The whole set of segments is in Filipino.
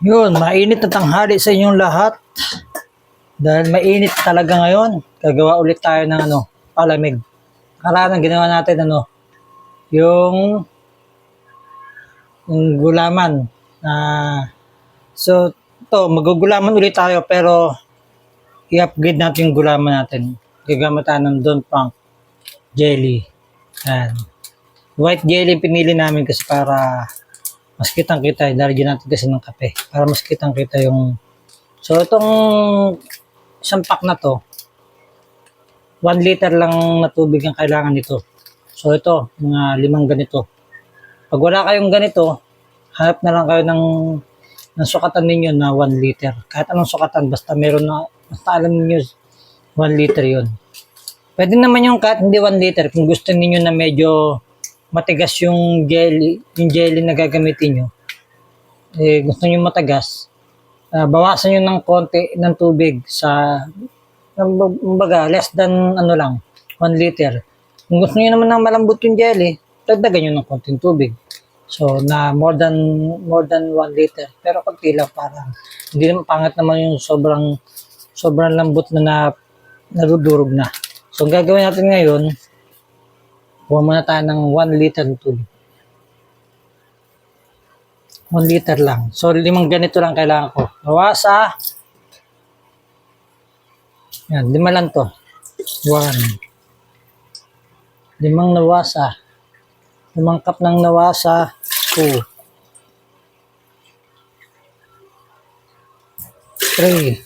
Yun, mainit na tanghali sa inyong lahat. Dahil mainit talaga ngayon, gagawa ulit tayo ng ano, palamig. Karaan ginawa natin ano, yung, yung gulaman. na so, to magugulaman ulit tayo pero i-upgrade natin yung gulaman natin. Gagamit tayo ng Don Punk jelly. Yan. White jelly pinili namin kasi para mas kitang kita, lalagyan natin kasi ng kape para mas kitang kita yung so itong isang pack na to 1 liter lang na tubig ang kailangan nito. So ito, mga limang ganito. Pag wala kayong ganito hanap na lang kayo ng ng sukatan ninyo na 1 liter. Kahit anong sukatan basta meron na basta alam niyo 1 liter yon pwede naman yung kahit hindi 1 liter kung gusto niyo na medyo matigas yung jelly, yung jelly na gagamitin nyo, eh, gusto nyo matagas, ah, bawasan nyo ng konti ng tubig sa, kumbaga, less than, ano lang, 1 liter. Kung gusto nyo naman ng malambot yung jelly, dagdagan nyo ng konting tubig. So, na more than, more than 1 liter. Pero konti lang parang, hindi naman pangat naman yung sobrang, sobrang lambot na na, narudurog na. So, ang gagawin natin ngayon, Kuha muna tayo ng 1 liter tubig. 1 liter lang. So, limang ganito lang kailangan ko. Nawasa. Yan, lima lang to. 1. Limang nawasa. Limang cup ng nawasa. 2. 3.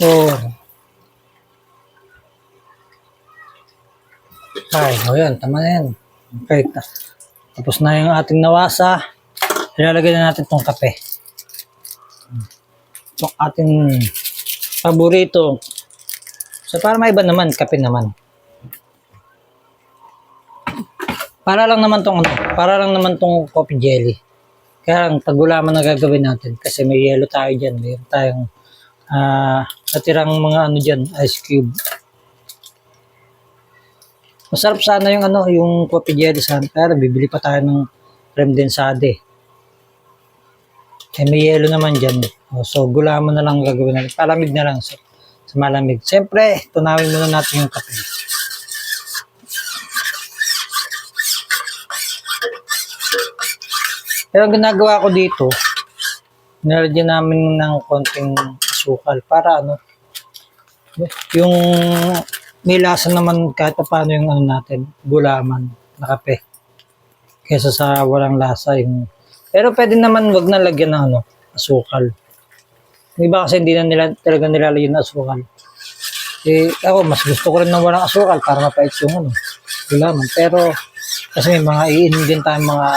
4. Ay, o yan, tama na yan. Ta- tapos na yung ating nawasa. Ilalagay na natin tong kape. Itong ating paborito. So, para may iba naman, kape naman. Para lang naman tong ano, para lang naman tong coffee jelly. Kaya ang pagulaman na gagawin natin kasi may yellow tayo dyan. Mayroon tayong ah natirang mga ano dyan, ice cube. Masarap sana yung ano, yung jelly sana. Pero bibili pa tayo ng creme densade. Eh, may yelo naman dyan. O, so, gulaman na lang ang gagawin natin. Palamig na lang sa, sa malamig. Siyempre, tunawin muna natin yung kape. Pero ang ginagawa ko dito, nilagyan namin ng konting asukal para ano, yung may lasa naman kahit pa paano yung ano natin, gulaman na kape. Kesa sa walang lasa yung... Pero pwede naman wag na lagyan ng ano, asukal. Yung iba kasi hindi na nila talaga nilalagyan ng asukal. Eh, ako, mas gusto ko rin ng walang asukal para mapait yung ano, gulaman. Pero, kasi may mga iinom din tayong mga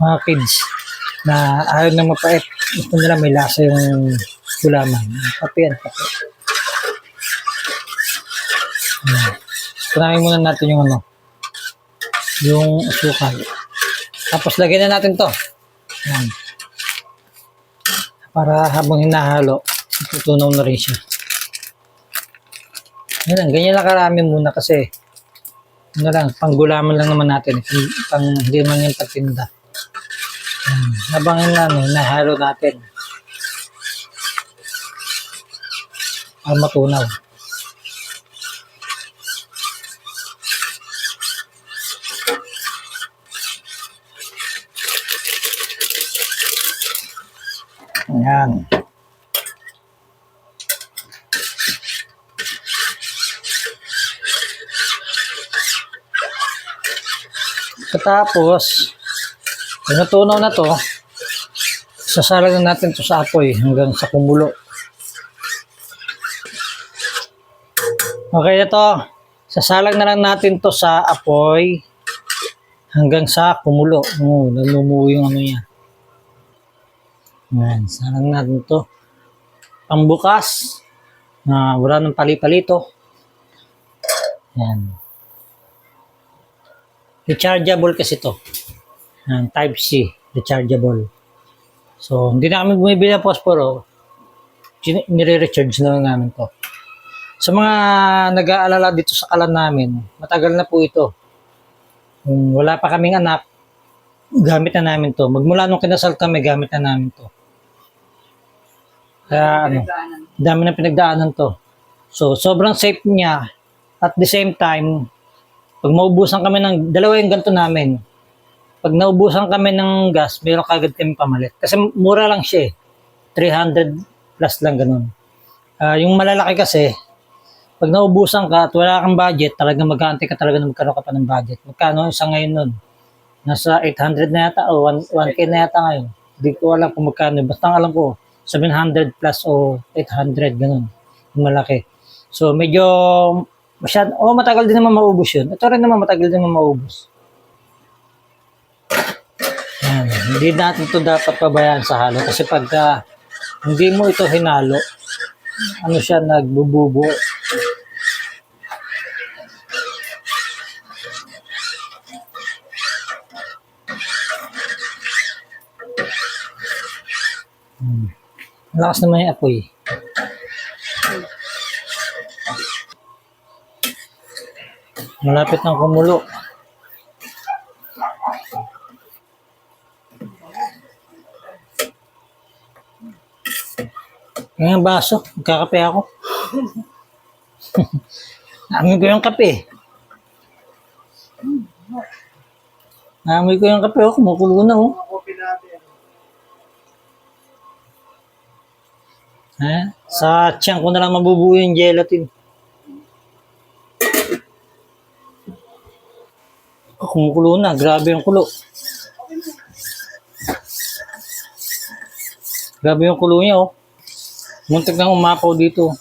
mga kids na ayaw na mapait. Gusto nila may lasa yung gulaman. Kape yan, kape. Kunamin muna natin yung ano, yung asukal. Tapos lagyan na natin to. Yan. Para habang hinahalo, tutunaw na rin siya. Yan lang, ganyan lang karami muna kasi ano lang, panggulaman lang naman natin. Pang, hindi naman yung pagtinda. Yan. Habang na, ano, hinahalo natin. Para matunaw. Ayan. Katapos, pag natunaw na to, sasalag na natin to sa apoy hanggang sa kumulo. Okay na to. Sasalag na lang natin to sa apoy hanggang sa kumulo. Oh, namumuo yung ano yan. Yan, sarang natin to. Pambukas na wala ng pali-palito. Yan. Rechargeable kasi to. Yan, type C, rechargeable. So, hindi na kami bumibili ng posporo. Gin- Nire-recharge na lang namin to. Sa mga nag-aalala dito sa kalan namin, matagal na po ito. Kung wala pa kaming anak, gamit na namin to. Magmula nung kinasal kami, gamit na namin to. Kaya ano, dami na pinagdaanan to. So, sobrang safe niya. At the same time, pag maubusan kami ng, dalawa yung ganito namin. Pag naubusan kami ng gas, meron kagad kami pamalit. Kasi mura lang siya eh. 300 plus lang ganun. Ah, yung malalaki kasi, pag naubusan ka at wala kang budget, talagang mag-aantay ka talaga na magkaroon ka pa ng budget. Magkano isa ngayon nun? Nasa 800 na yata o 1, 1K na yata ngayon. Hindi ko alam kung magkano. Basta alam ko, 700 plus o 800, ganun. Yung malaki. So, medyo masyad, oh, matagal din naman maubos yun. Ito rin naman matagal din naman maubos. Yan. Hindi natin ito dapat pabayaan sa halo kasi pagka hindi mo ito hinalo, ano siya, nagbububo. Malakas naman yung apoy. Malapit ng kumulo. Yung baso, magkakape ako. Amoy ko yung kape. Amoy ko yung kape, oh. kumukulo na, oh. Ha? Sa tiyan ko na lang mabubuo yung gelatin. Oh, kumukulo na. Grabe yung kulo. Grabe yung kulo niya, oh. Muntik nang umapaw dito.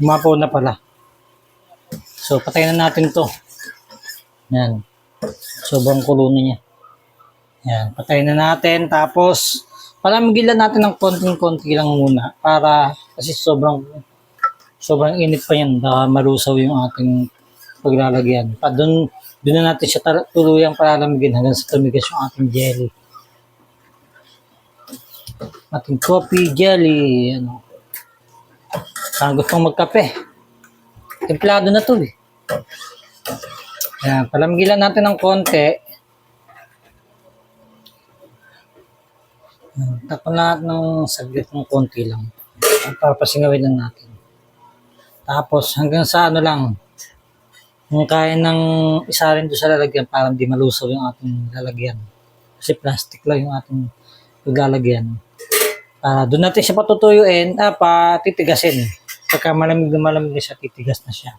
Umapaw na pala. So, patayin na natin to. Yan. Sobrang kulo na niya. Yan. Patayin na natin. Tapos, palamigilan natin ng konting-konti lang muna. Para, kasi sobrang, sobrang init pa yan. Baka malusaw yung ating paglalagyan. Pa, dun, dun na natin siya tuluyang palalamigin hanggang sa tumigas yung ating jelly ating coffee jelly. Ano. Parang gustong magkape. Templado na to eh. Yan, palamigilan natin ng konti. Takpan natin ng saglit ng konti lang. Para pasingawin lang natin. Tapos hanggang sa ano lang, kung kaya ng isa rin doon sa lalagyan para hindi malusaw yung ating lalagyan. Kasi plastic lang yung ating paglalagyan. Ah, doon natin siya patutuyuin, ah, patitigasin. Pagka malamig na malamig na siya, titigas na siya.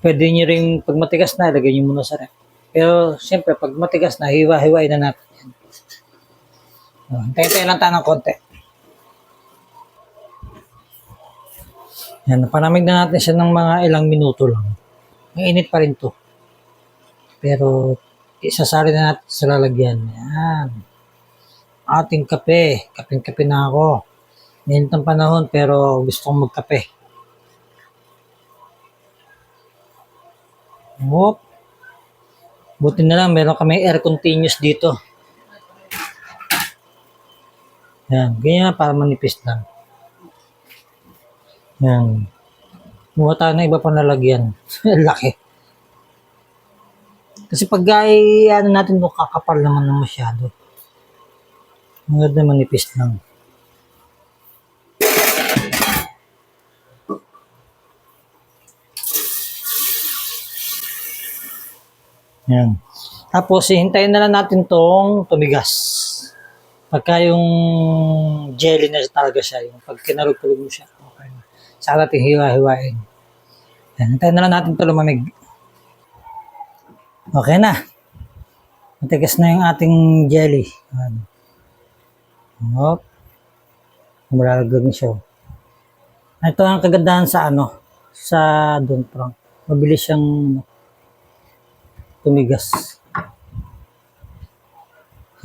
Pwede nyo rin, pag matigas na, lagay nyo muna sa rep. Pero, siyempre, pag matigas na, hiwa-hiwain na natin. Oh, Hintayin-tayin lang tayo ng konti. Yan, napanamig na natin siya ng mga ilang minuto lang. Mainit pa rin to. Pero, isasali na natin sa lalagyan. Yan ating kape. Kapeng-kape na ako. Minit ng panahon pero gusto kong magkape. Whoop. Buti na lang, meron kami air continuous dito. Yan, ganyan para manipis lang. Yan. Muha tayo ng iba pang lalagyan. Laki. Kasi pag ay, ano natin doon, kakapal naman na masyado. Maganda manipis lang. Yan. Tapos, hihintayin na lang natin tong tumigas. Pagka yung jelly na talaga siya, yung pag kinarugtulog mo siya, okay na. Saka natin hiwa-hiwain. Hintayin na lang natin ito lumamig. Okay na. Matigas na yung ating jelly. Hop. Malalaglag na siya. Ito ang kagandahan sa ano, sa Don Frank. Mabilis siyang ano, tumigas.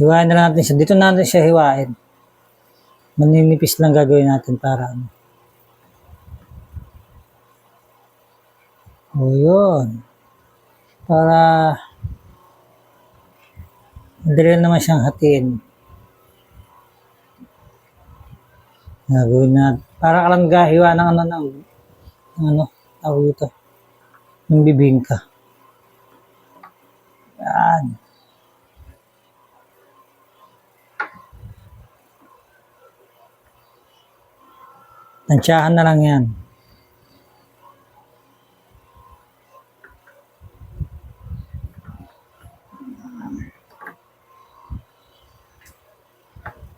Hiwain na lang natin siya. Dito natin siya hiwain. Maninipis lang gagawin natin para ano. O yun. Para madali naman siyang hatiin. Gagawin na. Para ka lang gahiwa ng ano, ng, ng ano, tawag ito. Ng bibingka. Yan. Tansyahan na lang yan.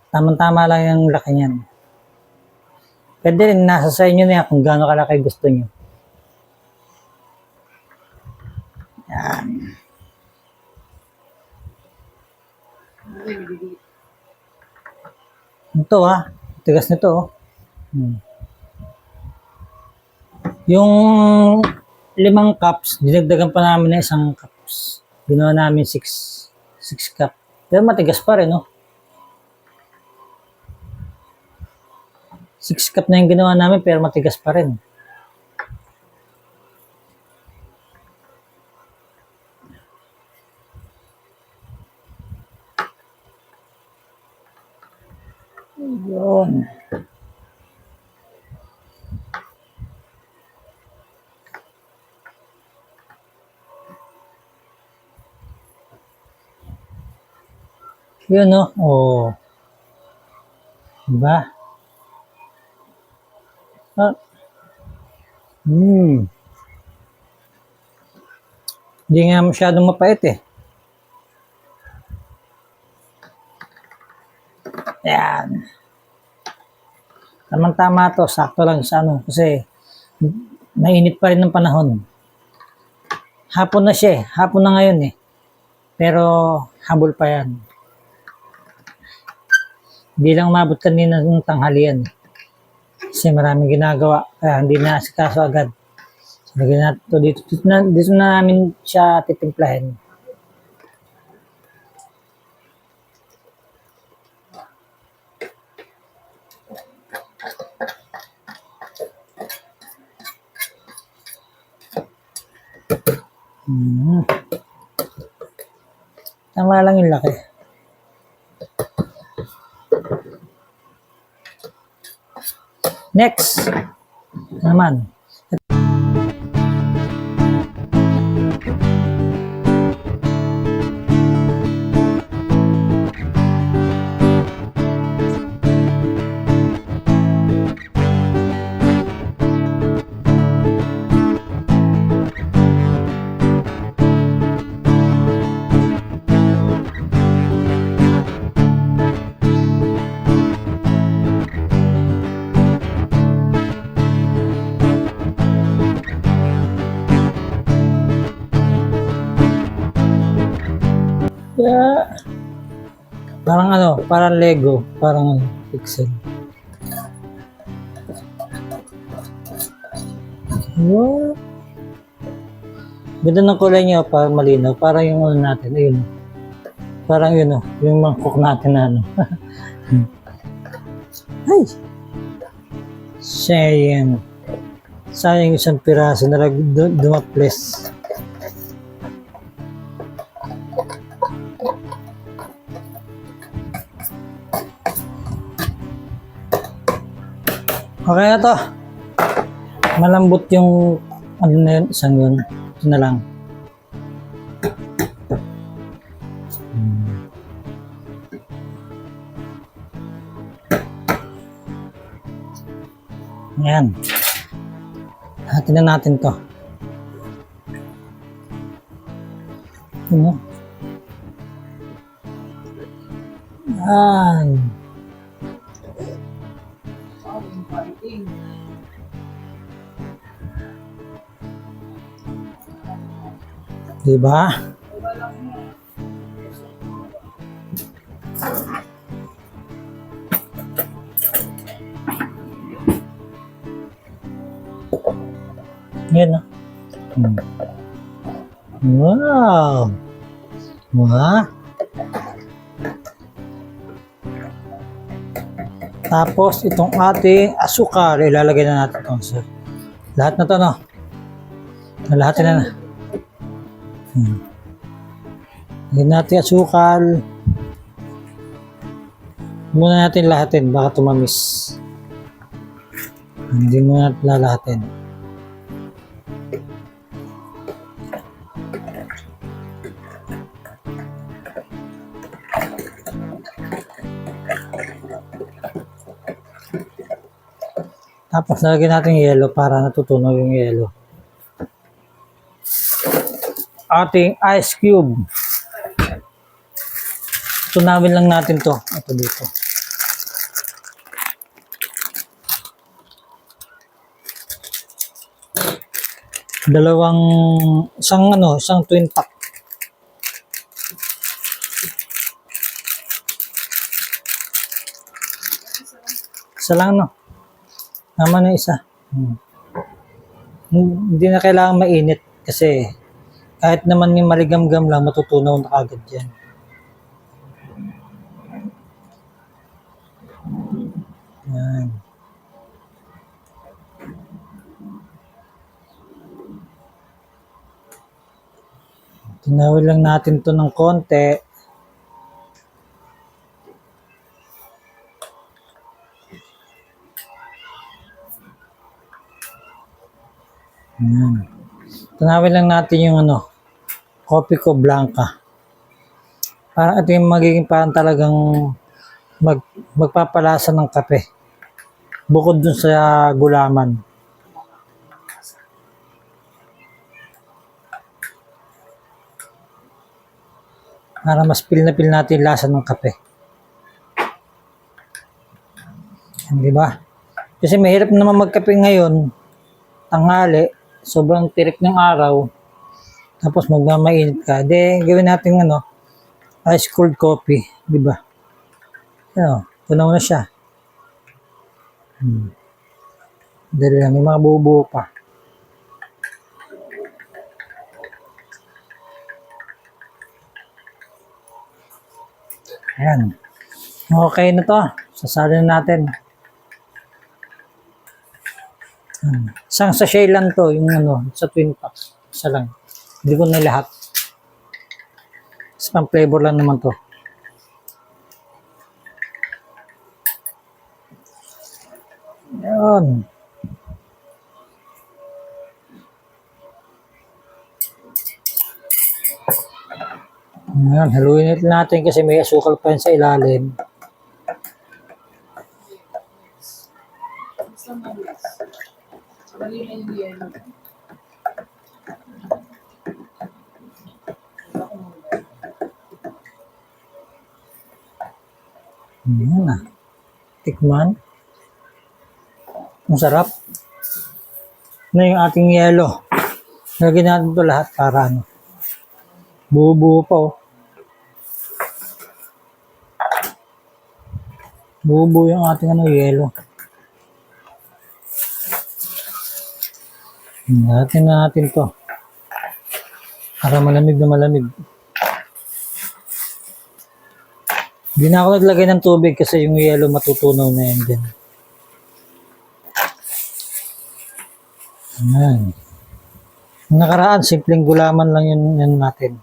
Tamang-tama lang yung laki niyan. Pwede rin, nasa sa inyo na yan kung gaano kalaki gusto nyo. Yan. Ito ah. Tigas nito oh. Hmm. Yung limang cups, dinagdagan pa namin na isang cups. Ginawa namin six, six cup. Pero matigas pa rin, no? Six cup na yung ginawa namin, pero matigas pa rin. Yun. Yun, no? Oh. Diba? Ah. Hmm. Hindi nga masyadong mapait eh. Ayan. Tamang-tama to, sakto lang sa ano. Kasi mainit pa rin ng panahon. Hapon na siya eh. Hapon na ngayon eh. Pero habol pa yan. Hindi lang umabot kanina ng tanghalian. Kasi maraming ginagawa. Kaya hindi na asikaso agad. So, lagyan natin to dito. Dito na, dito na namin siya titimplahin. Hmm. Tama lang yung laki. Next. Naman. Parang Lego, parang pixel. What? Ganda ng kulay niya, parang malinaw. Parang yung ano natin, ayun. Parang yun, oh, yung mangkok natin na ano. Ay! Sayang. Sayang isang piraso na lag- Okay na to. Malambot yung ano na yun, isang yun. Ito na lang. Ayan. Hatin na natin to. Ano? Ayan. Diba? Yan na. Hmm. Wow! Wow! Tapos itong ating asukal, ilalagay na natin ito. Lahat na to, no? Lahat na na. Hmm. Lagyan natin asukal. Muna natin lahatin, baka tumamis. Hindi muna natin lalahatin. Tapos lagyan natin yelo para natutunaw yung yelo. Ating ice cube. Tunawin lang natin to. Ito dito. Dalawang, isang ano, isang twin pack. Isa lang, no? Tama na isa. Hmm. Hindi na kailangan mainit kasi kahit naman yung maligam-gam lang, matutunaw na kagad yan. Yan. Tinawin lang natin to ng konti. Yan. Tanawin lang natin yung ano, kopi ko blanca. Parang ito yung magiging parang talagang mag, magpapalasa ng kape. Bukod dun sa gulaman. Para mas feel na feel natin lasa ng kape. Yan, Di ba? Kasi mahirap naman magkape ngayon, tanghali, sobrang tirik ng araw, tapos magmamainit ka, de gawin natin ano, ice cold coffee, di ba? Ano, tunaw na siya. Hmm. Dali lang, may mga buo-buo pa. Ayan. Okay na to. Sasalin natin. Hmm. Isang sachet lang to, yung ano, sa twin pack. Isa lang. Hindi ko na lahat. Isa pang flavor lang naman to. Yun. Ayan, haluin natin kasi may asukal pa sa ilalim. Ayan na. Tikman. Ang sarap. Na yung ating yelo. Lagyan natin ito lahat para ano. Buo-buo pa oh. Buo-buo yung ating ano, yelo. Natin na natin to. Para malamig na malamig. Hindi na ako naglagay ng tubig kasi yung yelo matutunaw na yan din. Ayan. Nakaraan, simpleng gulaman lang yun, yun natin.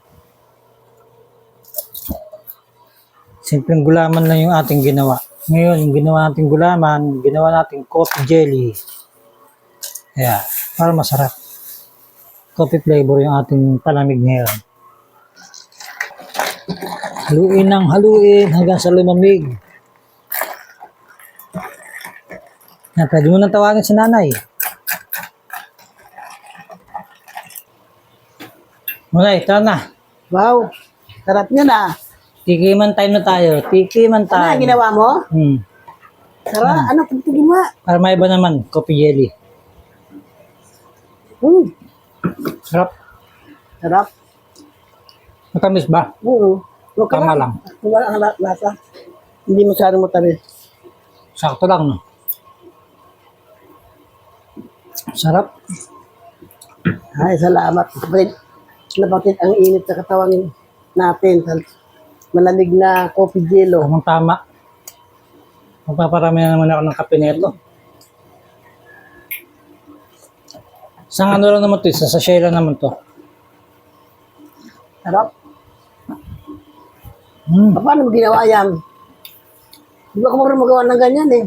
Simpleng gulaman lang yung ating ginawa. Ngayon, yung ginawa nating gulaman, ginawa nating coffee jelly. Kaya, para masarap. Coffee flavor yung ating palamig ngayon. Haluin ng haluin hanggang sa lumamig. Na, pwede mo nang tawagin si nanay. Nanay, ito na. Wow, sarap niya na. Tikiman time na tayo. Tikiman Ano time. ginawa mo? Hmm. Sarap, ano kung ginawa? Para may iba naman, coffee jelly. Hmm, Sarap. sarap. Matamis ba? Oo. Huwag ka Tama lang. Wala ang la- lasa. Hindi masyadong matamis. Sakto lang, no? Sarap. Ay, salamat. Kapatid, napatid ang init sa katawan natin. Sa malamig na coffee jello. Tamang tama. Magpaparami na naman ako ng kape nito. Isang ano lang naman to, isa sa sachet lang naman to. Sarap. Hmm. Paano mo ginawa yan? Hindi ba marunong magawa ng ganyan eh.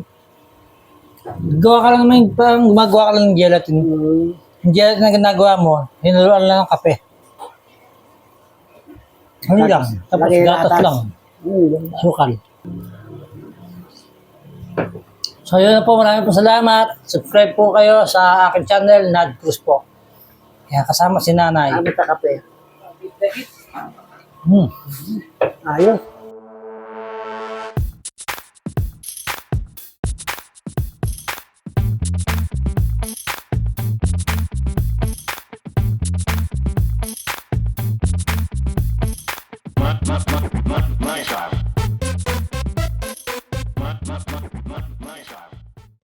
Gawa ka lang naman, parang gumagawa ka lang ng gelatin. Hmm. Yung gelatin na ginagawa mo, hinaluan lang ng kape. Ano lang, tapos ng gatas atas. lang, Hmm. sukal. So yun na po, maraming po salamat. Subscribe po kayo sa aking channel, Nad Cruz po. Kaya kasama si nanay. Ano sa kape? Hmm. Ayos.